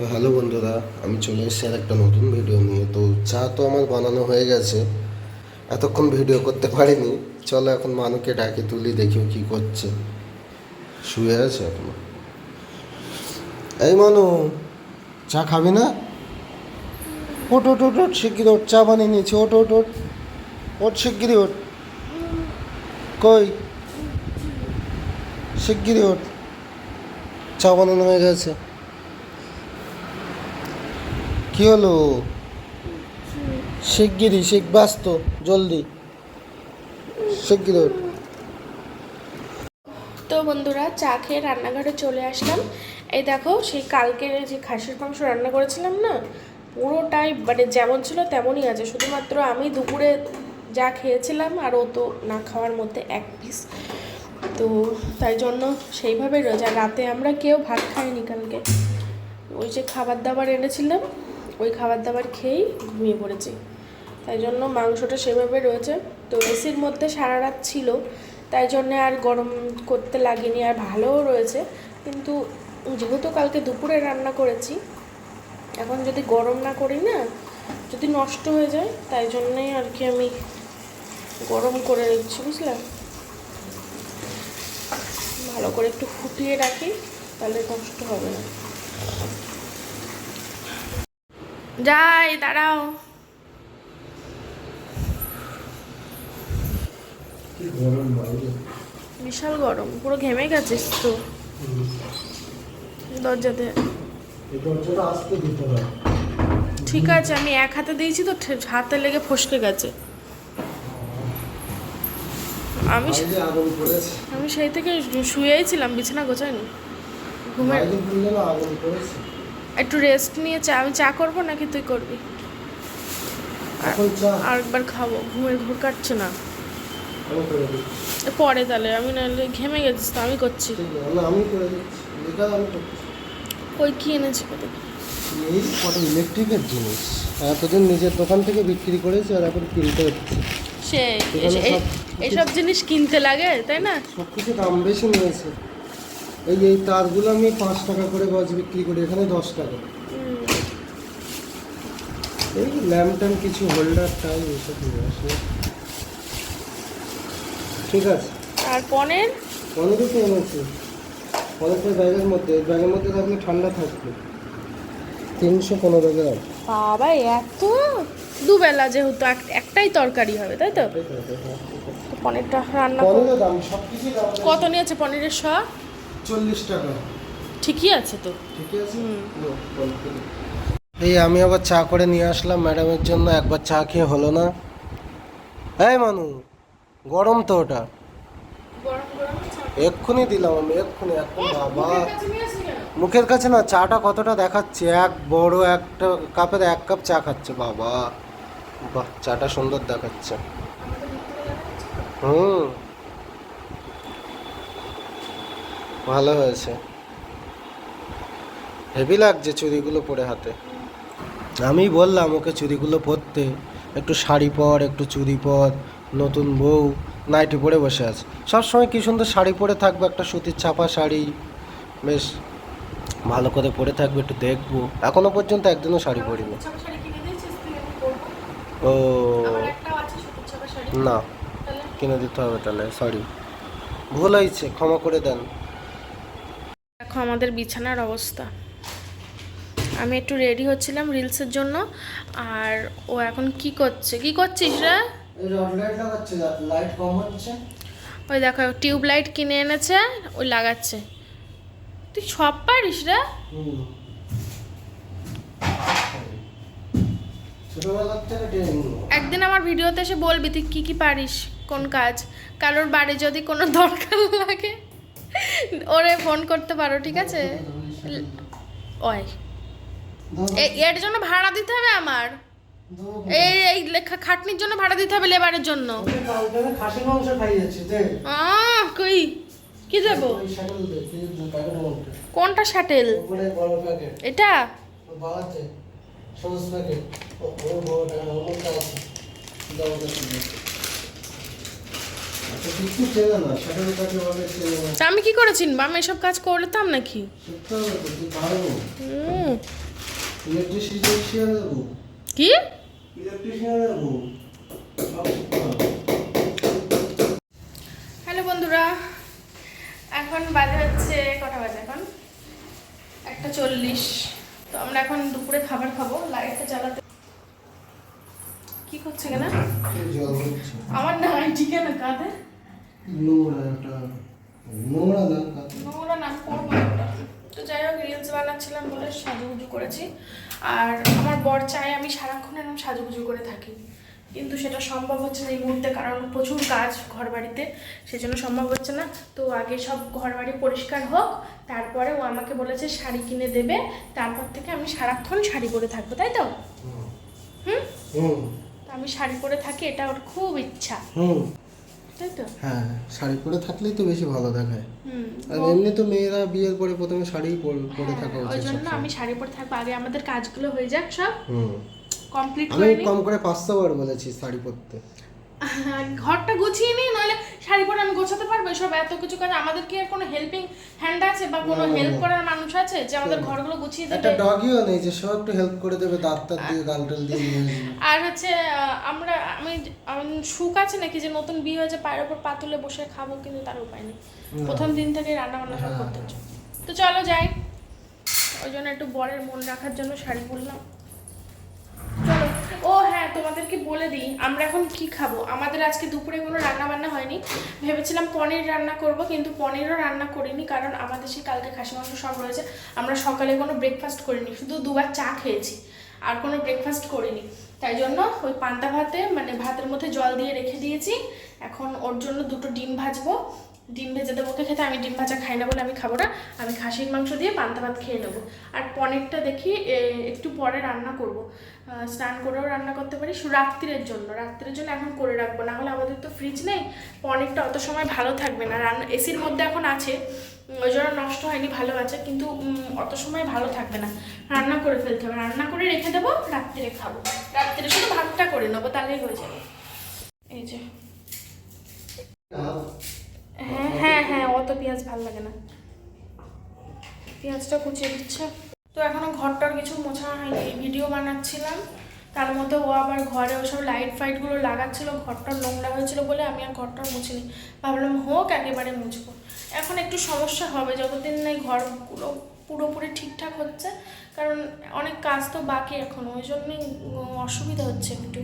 তো হ্যালো বন্ধুরা, আমি চলে এসেছি আর একটা নতুন ভিডিও নিয়ে। তো চা তো আমার বানানো হয়ে গেছে। এতক্ষণ ভিডিও করতে পারিনি। চলো এখন মানুকে ডাকে, তুলি, দেখি ও কি করছে। শুয়ে আছে এখনও। এই মানু, চা খাবি না? ওট ওট ওট ওট শিগগিরি ওট চা বানিয়ে নিয়েছি। ওট ওট ওট ওট শিগগিরি ওট কই? শিগগিরি ওট চা বানানো হয়ে গেছে। কি হলো? শিগগিরি শিখ ব্যস্ত, জলদি। শিগগিরি। তো বন্ধুরা, চা খেয়ে রান্নাঘরে চলে আসলাম। এই দেখো, সেই কালকের যে খাসির মাংস রান্না করেছিলাম না, পুরোটাই মানে যেমন ছিল তেমনই আছে। শুধুমাত্র আমি দুপুরে যা খেয়েছিলাম আর ও তো না খাওয়ার মধ্যে এক পিস তো তাই জন্য সেইভাবে আর রাতে আমরা কেউ ভাত খাইনি কালকে। ওই যে খাবার দাবার এনেছিলাম। ওই খাবার দাবার খেয়েই ঘুমিয়ে পড়েছি। তাই জন্য মাংসটা সেভাবে রয়েছে। তো এসির মধ্যে সারা রাত ছিল, তাই জন্য আর গরম করতে লাগেনি আর ভালোও রয়েছে। কিন্তু যেহেতু কালকে দুপুরে রান্না করেছি, এখন যদি গরম না করি না, যদি নষ্ট হয়ে যায়, তাই জন্যই আর কি আমি গরম করে রেখেছি বুঝলাম ভালো করে একটু ফুটিয়ে রাখি, তাহলে নষ্ট হবে না। যাই দাঁড়াও। বিশাল গরম পুরো ঘেমে গেছিস তো। দরজাতে। ঠিক আছে আমি এক হাতে দিয়েছি তো হাতে লেগে ফসকে গেছে। আমি আমি সেই থেকে শুয়েই ছিলাম বিছানা গোছাইনি। ঘুমের একটু রেস্ট নিয়ে চা আমি চা করব নাকি তুই করবি? আর একবার খাব ঘুমের ঘুর কাটছে না। পরে তাহলে আমি নাহলে ঘেমে গেছিস তো আমি করছি। ওই কি এনেছি কত? এই কত ইলেকট্রিকের জিনিস। এতদিন নিজের দোকান থেকে বিক্রি করেছি আর এখন কিনতে হচ্ছে। সে এখানে এ- সব- এসব জিনিস কিনতে লাগে তাই না? সব কিছু দাম বেশি নিয়েছে। এই এই তারগুলো আমি পাঁচ টাকা করে গজ বিক্রি করি এখানে দশ টাকা। এই ল্যাম্প ট্যাম্প কিছু হোল্ডার টাই এসব নিয়ে আসলে ঠিক আছে। আর পনেরো? অনেকে তো এনেছি। অনেকটা ব্যাগের মধ্যে ব্যাগের মধ্যে থাকলে ঠান্ডা থাকবে। তিনশো পনেরো গ্রাম। বাবা এত? দুবেলা যেহেতু এক- একটাই তরকারি হবে তাই তো? তো পনিরটা রান্না সব কত নিয়েছে পনিরের শ চল্লিশ টাকা। ঠিকই আছে তো। ঠিক আছে? এই আমি আবার চা করে নিয়ে আসলাম ম্যাডামের জন্য একবার চা খেয়ে হলো না। এই মানু গরম তো ওটা। এক্ষুনি দিলাম আমি এক্ষুনি এখন বাবা। মুখের কাছে না চাটা কতটা দেখাচ্ছে? এক বড় একটা কাপের এক কাপ চা খাচ্ছে বাবা। বাহ চাটা সুন্দর দেখাচ্ছে। হুম। ভালো হয়েছে। হেভি লাগছে চুড়িগুলো পরে হাতে। আমি বললাম ওকে চুড়িগুলো পরতে। একটু শাড়ি পর একটু চুড়ি পর নতুন বউ নাইটি পরে বসে আছে। সবসময় কি সুন্দর শাড়ি পরে থাকবে একটা সুতির ছাপা শাড়ি বেশ ভালো করে পরে থাকবে একটু দেখব। এখনও পর্যন্ত একদিনও শাড়ি পরিনি। ও। না। কিনে দিতে হবে তাহলে সরি ভুল হয়েছে ক্ষমা করে দেন। দেখো আমাদের বিছানার অবস্থা। আমি একটু রেডি হচ্ছিলাম রিলসের জন্য আর ও এখন কি করছে? কি করছিস রে? ওই দেখো টিউব লাইট কিনে এনেছে ওই লাগাচ্ছে। তুই সব পারিস রে? একদিন আমার ভিডিওতে এসে বলবি তুই কি কি পারিস কোন কাজ? কারোর বাড়ি যদি কোনো দরকার লাগে। ওরে ফোন করতে পারো, ঠিক আছে? ওই। এর জন্য ভাড়া দিতে হবে আমার? এই এই লেখা খাটনির জন্য ভাড়া দিতে হবে লেবারের জন্য। কই? কি মধ্যে কোনটা শাটেল? এটা? সবুজ প্যাকেট আমি কি করে চিনবো আমি এসব কাজ করতাম নাকি? কি? হ্যালো বন্ধুরা এখন বাজে হচ্ছে কটা বাজে এখন? একটা চল্লিশ। তো আমরা এখন দুপুরে খাবার খাব লাইটটা জ্বালাতে কি করছে কেন আমার না আইটি কেন? কাঁধে নোংরা একটা নোংরা না নোংরা না করব তো যাই হোক রিলস বানাচ্ছিলাম বলে সাজুগুজু করেছি। আর আমার বর চায় আমি সারাক্ষণ এরকম সাজুগুজু করে থাকি। কিন্তু সেটা সম্ভব হচ্ছে না এই মুহূর্তে কারণ প্রচুর কাজ ঘর বাড়িতে সেজন্য সম্ভব হচ্ছে না। তো আগে সব ঘর বাড়ি পরিষ্কার হোক তারপরে ও আমাকে বলেছে শাড়ি কিনে দেবে তারপর থেকে আমি সারাক্ষণ শাড়ি পরে থাকব তাই তো? হুম। আমি শাড়ি পরে থাকি এটা ওর খুব ইচ্ছা। হুম। তাই তো? হ্যাঁ শাড়ি পরে থাকলেই তো বেশি ভালো দেখায় হুম আর এমনি তো মেয়েরা বিয়ের পরে প্রথমে শাড়ি পরে পরে থাকা উচিত ওই জন্য আমি শাড়ি পরে থাকব। আগে আমাদের কাজগুলো হয়ে যাক সব। হুম। কমপ্লিট করে কম করে পাঁচশো বার বলেছি শাড়ি পরতে। ঘরটা গুছিয়ে নিই নইলে শাড়ি পরে আমি গোছাতে পারব এসব এত কিছু কাজ আমাদের কি আর কোনো হেল্পিং হ্যান্ড আছে বা কোনো হেল্প করার মানুষ আছে যে আমাদের ঘরগুলো গুছিয়ে দেবে? একটা ডগিও নেই যে সব একটু হেল্প করে দেবে দাঁত তাত দিয়ে গাল টাল দিয়ে। আর হচ্ছে আমরা আমি সুখ আছে নাকি যে নতুন বিয়ে হয়েছে পায়ের ওপর পা তুলে বসে খাব কিন্তু তার উপায় নেই। প্রথম দিন থেকে রান্না বান্না সব হ্যাঁ। করতে হচ্ছে। তো চলো যাই। ওই জন্য একটু বরের মন রাখার জন্য শাড়ি পরলাম। ও হ্যাঁ তোমাদেরকে বলে দিই, আমরা এখন কি খাব? আমাদের আজকে দুপুরে কোনো রান্না বান্না হয়নি। ভেবেছিলাম পনির রান্না করব, কিন্তু পনিরও রান্না করিনি, কারণ আমাদের সেই কালকে খাসি মাংস সব রয়েছে। আমরা সকালে কোনো ব্রেকফাস্ট করিনি, শুধু দুবার চা খেয়েছি, আর কোনো ব্রেকফাস্ট করিনি। তাই জন্য ওই পান্তা ভাতে মানে ভাতের মধ্যে জল দিয়ে রেখে দিয়েছি। এখন ওর জন্য দুটো ডিম ভাজবো। ডিম ভেজে দেবো, ওকে খেতে। আমি ডিম ভাজা খাই না বলে আমি খাব না। আমি খাসির মাংস দিয়ে পান্তা ভাত খেয়ে নেব। আর পনিরটা দেখি একটু পরে রান্না করব। স্নান করেও রান্না করতে পারি। রাত্রির জন্য। রাত্রির জন্য এখন করে রাখব। না হলে আমাদের তো ফ্রিজ নেই। পনিরটা অত সময় ভালো থাকবে না। রান্না এসির মধ্যে এখন আছে। ওই জন্য নষ্ট হয়নি, ভালো আছে। কিন্তু অত সময় ভালো থাকবে না। রান্না করে ফেলতে হবে। রান্না করে রেখে দেবো, রাত্রিরে খাব। রাত্রিরে শুধু ভাতটা করে নেব, তাহলেই হয়ে যাবে। এই যে। হ্যাঁ হ্যাঁ হ্যাঁ অত পেঁয়াজ ভালো লাগে না। পেঁয়াজটা কুচিয়ে দিচ্ছে। তো এখনও ঘরটার কিছু মোছা হয়নি, ভিডিও বানাচ্ছিলাম। তার মধ্যে ও আবার ঘরে ওসব লাইট ফাইটগুলো লাগাচ্ছিল ঘরটা নোংরা হয়েছিল বলে আমি আর ঘরটা মুছিনি। ভাবলাম হোক, একেবারে মুছবো। এখন একটু সমস্যা হবে, যতদিন না ঘরগুলো পুরোপুরি ঠিকঠাক হচ্ছে, কারণ অনেক কাজ তো বাকি এখন, ওই জন্যই অসুবিধা হচ্ছে একটু।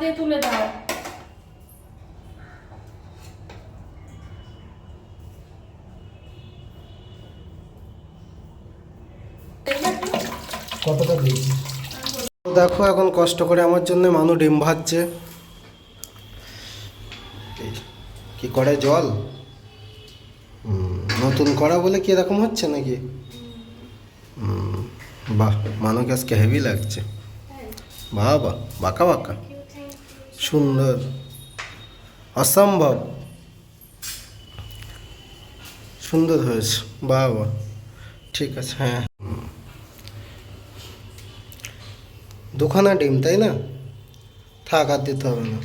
দিয়ে তুলে দাও। কতটা দিয়েছি দেখো এখন কষ্ট করে আমার জন্য মানু ডিম ভাজছে। কি করে জল? হুম, নতুন করা বলে কি এরকম হচ্ছে নাকি? হুম, বাহ মানুকে আজকে হেভি লাগছে। বাহ বাহ বাঁকা বাঁকা। সুন্দর, অসম্ভব। সুন্দর হয়েছে বাহ ঠিক আছে হ্যাঁ। দুখানা ডিম, তাই না? থাক, আর দিতে হবে না।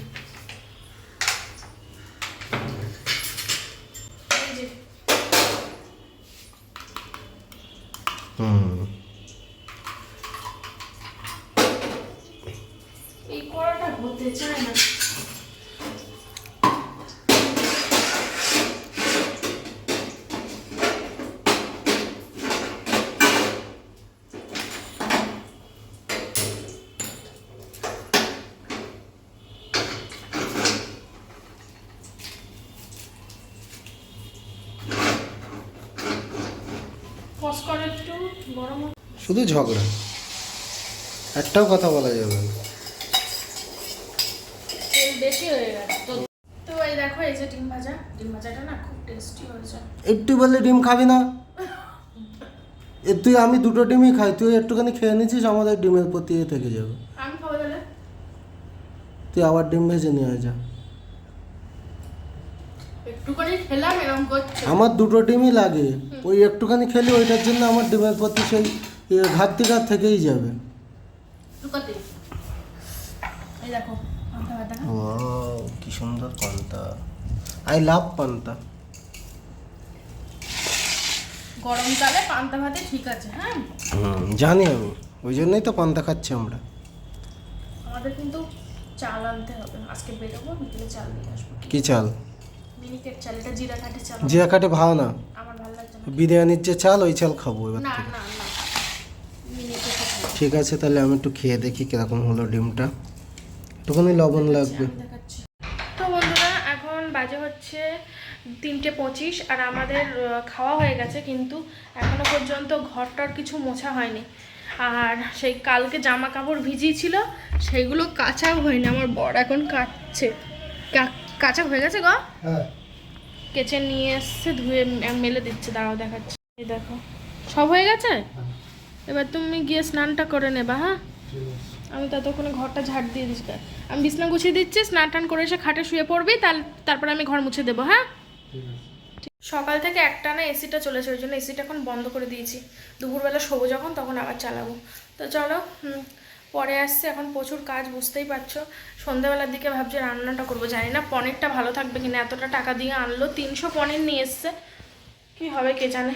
হুম এই কড়াটা হতে চায় না কস করে একটু গরম হোক। শুধু ঝগড়া। একটাও কথা বলা যাবে না। বেশি হয়ে গেছে। তো তো এই দেখো এই যে ডিম ভাজা ডিম ভাজাটা না খুব টেস্টি হয়েছে। একটু বললে ডিম খাবি না? এ তুই আমি দুটো ডিমই খাই তুই একটুখানি খেয়ে নিচ্ছিস আমাদের ডিমের প্রতি থেকে যাবে। আমি খাব তাহলে? তুই আবার ডিম ভেজে নিয়ে আয় যা। আমার দুটো ডিমই লাগে। ওই একটুখানি খেলে ওইটার জন্য আমার ডিমের প্রতি সেই এ, ঘাটতি থেকেই যাবে। দেখা ও কি সুন্দর পান্তা। আই লাভ পান্তা। গরমকালে পান্তা ভাতে ঠিক আছে হ্যাঁ? হুম জানি আমি। ওই জন্যই তো পান্তা খাচ্ছি আমরা। আমাদের কিন্তু চাল আনতে হবে। আজকে বেরোবো বিকেলে চাল নিয়ে আসব। কি চাল? মিনিকেট চাল এটা জিরা কাঠি চাল। জিরা কাটে ভাও না আমার ভালো লাগছে বিরিয়ানির যে চাল ওই চাল খাব এবার না না না। ঠিক আছে তাহলে আমি একটু খেয়ে দেখি কীরকম হলো ডিমটা। একটুখানি লবণ লাগবে। তো বন্ধুরা এখন বাজে হচ্ছে তিনটে পঁচিশ আর আমাদের খাওয়া হয়ে গেছে কিন্তু এখনও পর্যন্ত ঘরটার কিছু মোছা হয়নি। আর সেই কালকে জামা কাপড় ভিজিয়েছিল সেইগুলো কাচাও হয়নি আমার বর এখন কাচছে কা- কাঁচা হয়ে গেছে গো? হ্যাঁ। কেচে নিয়ে এসছে ধুয়ে মেলে দিচ্ছে দাঁড়াও দেখাচ্ছে। এই দেখো। সব হয়ে গেছে? এবার তুমি গিয়ে স্নানটা করে নেবা হ্যাঁ? আমি ততক্ষণে ঘরটা ঝাড় দিয়ে দিচ্ছি। আমি বিছনা গুছিয়ে দিচ্ছি, স্নান টান করে এসে খাটে শুয়ে পড়বি তার তারপরে আমি ঘর মুছে দেবো হ্যাঁ? সকাল থেকে একটা না এসিটা চলেছে, ওই জন্য এসিটা এখন বন্ধ করে দিয়েছি। দুপুরবেলা শোবো যখন, তখন আবার চালাবো। তো চলো পরে আসছে, এখন প্রচুর কাজ, বুঝতেই পারছ। সন্ধ্যাবেলার দিকে ভাবছি রান্নাটা করব, জানি না পনিরটা ভালো থাকবে কিনা, এতটা টাকা দিয়ে আনলো, তিনশো পনির নিয়ে এসছে। কী হবে কে জানে?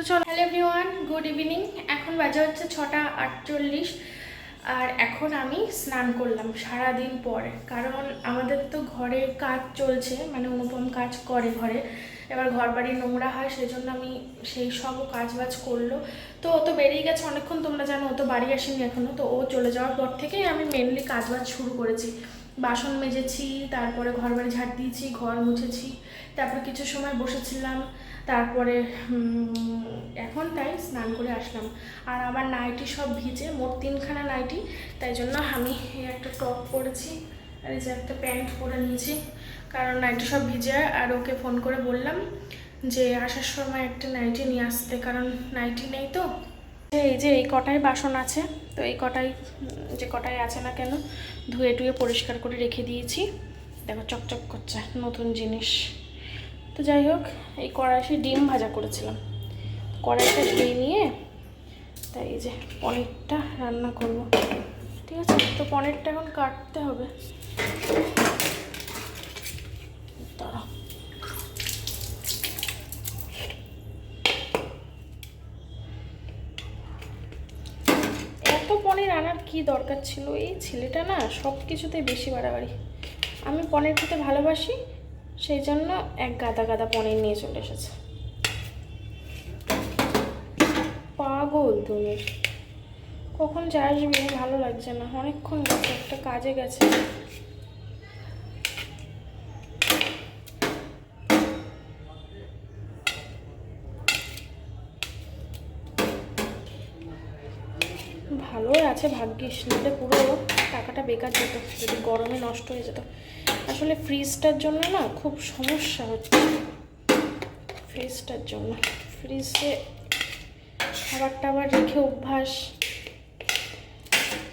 তো চলো। হ্যালো এভরিওয়ান গুড ইভিনিং এখন বাজে হচ্ছে ছটা আটচল্লিশ, আর এখন আমি স্নান করলাম সারা দিন পরে। কারণ আমাদের তো ঘরে কাজ চলছে মানে অনুপম কাজ করে ঘরে। এবার ঘর বাড়ি নোংরা হয় সেই জন্য আমি সেই সব কাজ বাজ করল। তো ও তো বেরিয়ে গেছে অনেকক্ষণ, তোমরা জানো ও তো বাড়ি আসেনি এখনও তো ও চলে যাওয়ার পর থেকেই আমি মেনলি কাজ বাজ শুরু করেছি। বাসন মেজেছি, তারপরে ঘর বাড়ি ঝাড় দিয়েছি, ঘর মুছেছি, তারপর কিছু সময় বসেছিলাম। তারপরে এখন তাই স্নান করে আসলাম। আর আমার নাইটি সব ভিজে, মোট তিনখানা নাইটি, তাই জন্য আমি একটা টপ পরেছি আর এই যে একটা প্যান্ট পরে নিয়েছি। কারণ নাইটি সব ভিজে, আর ওকে ফোন করে বললাম যে আসার সময় একটা নাইটি নিয়ে আসতে, কারণ নাইটি নেই তো। এই যে এই কটাই বাসন আছে, তো এই কটাই, যে কটাই আছে না কেন, ধুয়ে টুয়ে পরিষ্কার করে রেখে দিয়েছি। দেখো চকচক করছে, নতুন জিনিস। তো যাই হোক, এই কড়াইশে ডিম ভাজা করেছিলাম। কড়াইটা ধুয়ে নিয়ে তাই এই যে পনিরটা রান্না করব। ঠিক আছে? তো পনিরটা এখন কাটতে হবে। এত পনির আনার কি দরকার ছিল? এই ছেলেটা না সব কিছুতেই বেশি বাড়াবাড়ি। আমি পনির খেতে ভালোবাসি সেই জন্য এক গাদা গাদা পনির নিয়ে চলে এসেছে। পাগল তুমি। কখন যে আসবি ভালো লাগছে না। অনেকক্ষণ গেছে, একটা কাজে গেছে। ভালোই আছে ভাগ্যিস, নাহলে পুরো টাকাটা বেকার যেত, যদি গরমে নষ্ট হয়ে যেত। আসলে ফ্রিজটার জন্য না খুব সমস্যা হচ্ছে। ফ্রিজটার জন্য। ফ্রিজে খাবার টাবার রেখে অভ্যাস।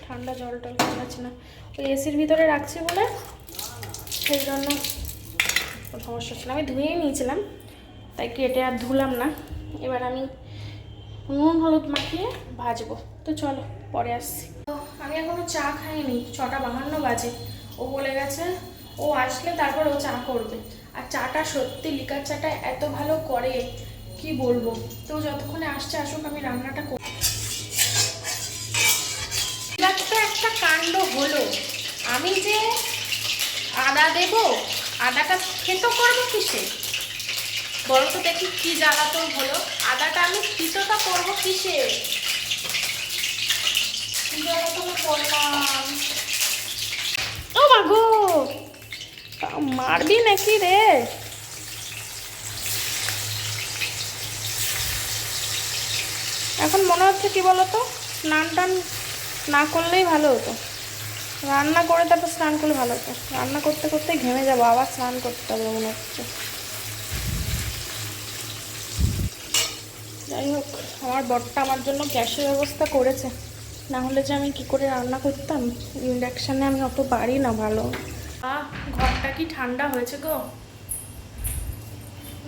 ঠান্ডা জল টল খাওয়াচ্ছি না। ওই এসির ভিতরে রাখছি বলে সেই জন্য সমস্যা না। আমি ধুয়েই নিয়েছিলাম, তাই কেটে আর ধুলাম না। এবার আমি নুন, হলুদ মাখিয়ে ভাজবো। তো চলো, পরে আসছি। আমি এখনও চা খাইনি, ছটা বাহান্ন বাজে। ও বলে গেছে, ও আসলে তারপর ও চা করবে। আর চাটা সত্যি লিকার চাটা এত ভালো করে, কি বলব? তো যতক্ষণে আসছে আসুক, আমি রান্নাটা করি একটা কাণ্ড হলো। আমি যে আদা দেব, আদাটা খেতো করব কিসে? বলো তো দেখি কি জ্বালাতন হলো। আদাটা আমি থিতোটা করব কিসে? ও মাগো তা মারবি নাকি রে? এখন মনে হচ্ছে কি বলতো, স্নান টান না করলেই ভালো হতো। রান্না করে তারপর স্নান করলে ভালো হতো। রান্না করতে করতে ঘেমে যাব, আবার স্নান করতে হবে মনে হচ্ছে। যাই হোক, আমার বরটা আমার জন্য গ্যাসের ব্যবস্থা করেছে। না হলে যে আমি কি করে রান্না করতাম? ইন্ডাকশানে আমি অত পারি না ভালো। ঘরটা কি ঠান্ডা হয়েছে গো?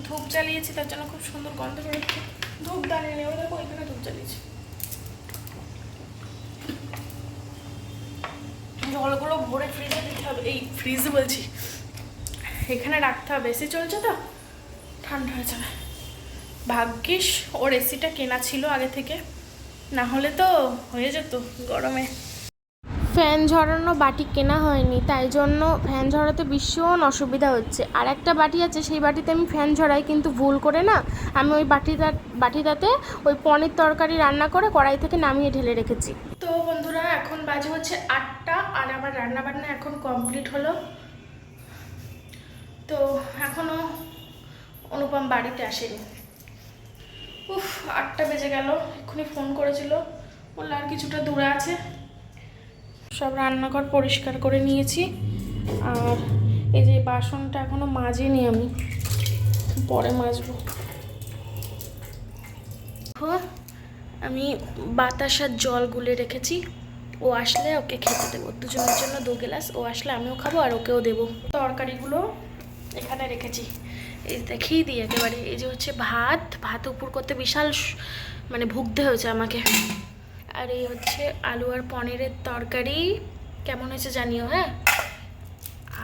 ধূপ জ্বালিয়েছি, তার জন্য খুব সুন্দর গন্ধ বেরোচ্ছে। ধূপ দাঁড়িয়ে নেই দেখো, এখানে ধূপ জ্বালিয়েছি। জলগুলো ভরে ফ্রিজে দিতে হবে। এই ফ্রিজ বলছি। এখানে রাখতে হবে। এসি চলছে তো? ঠান্ডা হয়ে যাবে। ভাগ্যিস, ওর এসিটা কেনা ছিল আগে থেকে। না হলে তো হয়ে যেত গরমে। ফ্যান ঝরানো বাটি কেনা হয়নি তাই জন্য ফ্যান ঝরাতে ভীষণ অসুবিধা হচ্ছে। আর একটা বাটি আছে সেই বাটিতে আমি ফ্যান ঝরাই কিন্তু ভুল করে না আমি ওই বাটিটা বাটিটাতে ওই পনির তরকারি রান্না করে কড়াই থেকে নামিয়ে ঢেলে রেখেছি। তো বন্ধুরা এখন বাজে হচ্ছে আটটা আর আমার রান্না বান্না এখন কমপ্লিট হলো। তো এখনও অনুপম বাড়িতে আসেনি। উফ, আটটা বেজে গেল, এক্ষুনি ফোন করেছিল। বলল, আর কিছুটা দূরে আছে। সব রান্নাঘর পরিষ্কার করে নিয়েছি। আর এই যে বাসনটা এখনও মাজিনি আমি, পরে মাজবো। আমি বাতাসার জল গুলে রেখেছি। ও আসলে ওকে খেতে দেবো, দুজনের জন্য দু গ্লাস। ও আসলে আমিও খাব আর ওকেও দেবো। তরকারিগুলো এখানে রেখেছি। এই দেখিয়ে দিই একেবারে। এই যে হচ্ছে ভাত ভাত উপর করতে বিশাল মানে ভুগতে হয়েছে আমাকে। আর এই হচ্ছে আলু আর পনিরের তরকারি। কেমন হয়েছে জানিও হ্যাঁ?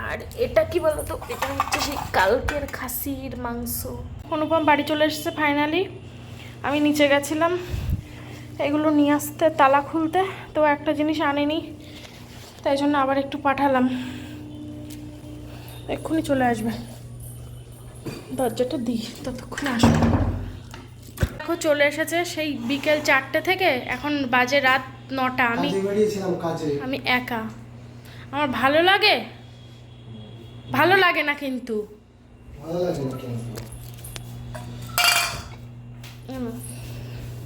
আর এটা কি বলতো? এটা হচ্ছে সেই কালকের খাসির মাংস। অনুপম বাড়ি চলে এসেছে ফাইনালি আমি নিচে গেছিলাম। এগুলো নিয়ে আসতে, তালা খুলতে। তো একটা জিনিস আনেনি। তাই জন্য আবার একটু পাঠালাম। এক্ষুনি চলে আসবে। দরজাটা দিই ততক্ষণে আসবে দেখো চলে এসেছে সেই বিকেল চারটে থেকে। এখন বাজে রাত নটা। আমি আমি একা। আমার ভালো লাগে? ভালো লাগে না কিন্তু।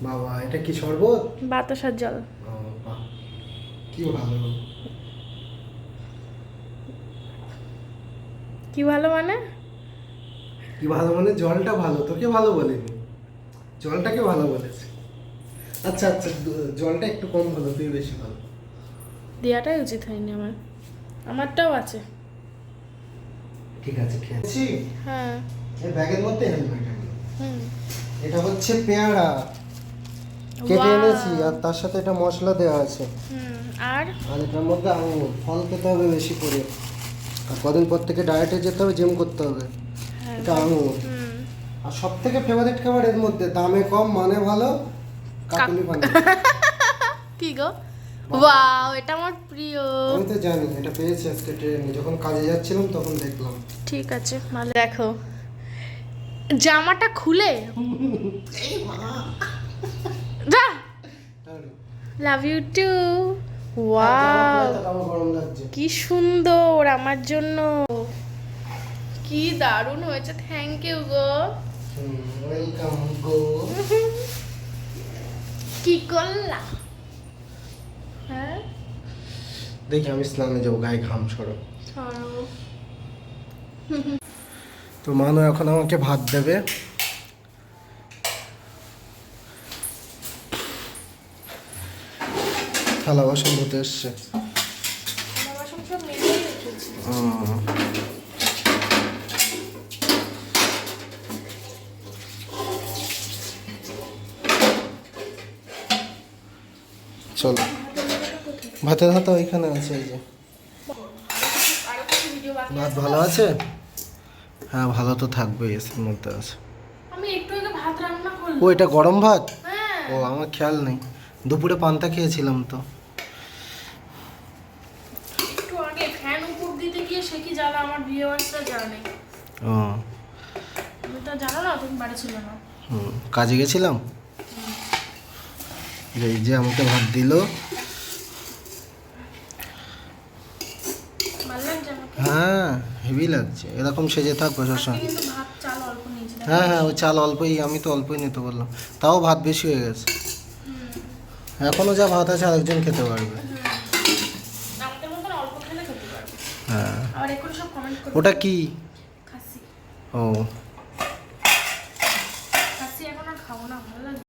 বাবা এটা কি শরবত? বাতাসার জল। কি ভালো। কি ভালো মানে? কি ভালো মানে? জলটা ভালো। তোকে ভালো বলেনি। জলটাকে ভালো বলেছে। আচ্ছা আচ্ছা জলটা একটু কম ভালো তুই বেশি ভালো। দেওয়াটাই উচিত হয়নি আমার। আমারটাও আছে। ঠিক আছে খেয়েছি হ্যাঁ। এই ব্যাগের মধ্যে হেলমেট হুম। এটা হচ্ছে পেয়ারা। কেটে এনেছি আর তার সাথে এটা মশলা দেওয়া আছে। হুম আর? আর এটার মধ্যে আঙুর। ফল খেতে হবে বেশি করে। আর কদিন পর থেকে ডায়েটে যেতে হবে জিম করতে হবে। হুম। আর সব থেকে ফেভারিট খাবার এর মধ্যে দামে কম মানে ভালো কাকুলি পানি কি গো? ওয়াও এটা আমার প্রিয়। আমি তো জানি এটা পেয়েছি আজকে ট্রেনে যখন কাজে যাচ্ছিলাম তখন দেখলাম। ঠিক আছে ভালো। দেখো জামাটা খুলে? যা। লাভ ইউ টু ওয়াও কি সুন্দর আমার জন্য। কি দারুণ হয়েছে থ্যাংক ইউ গো। ওয়েলকাম গো। কি করলা? হ্যাঁ? দেখি আমি স্নানে যাব গায়ে ঘাম ছড়ো তো মানু এখন আমাকে ভাত দেবে। থালা বাসন ধুতে এসছে থালা বাসন সব মেজেই রেখেছি চলো। ভাতের হাতা ওইখানে আছে এই যে। ভাত ভালো আছে? হ্যাঁ ভালো তো থাকবে এসির মধ্যে আছে। আমি একটু আগে ভাত রান্না ও এটা গরম ভাত? হ্যাঁ। ও আমার খেয়াল নেই। দুপুরে পান্তা খেয়েছিলাম তো। একটু আগে ফ্যান উপর দিতে গিয়ে সে কি জ্বালা আমার ভিউয়ার্সরা জানে। ও। তুমি তো জানো না তুমি বাড়ি ছিল না। হুম কাজে গেছিলাম? যে এই যে আমাকে ভাত দিল। হ্যাঁ হেভি লাগছে। এরকম সেজে থাকব সবসময় হ্যাঁ হ্যাঁ ওই চাল অল্পই আমি তো অল্পই নিতে বললাম। তাও ভাত বেশি হয়ে গেছে। এখনও যা ভাত আছে আরেকজন খেতে পারবে। হ্যাঁ। ওটা কি? ও।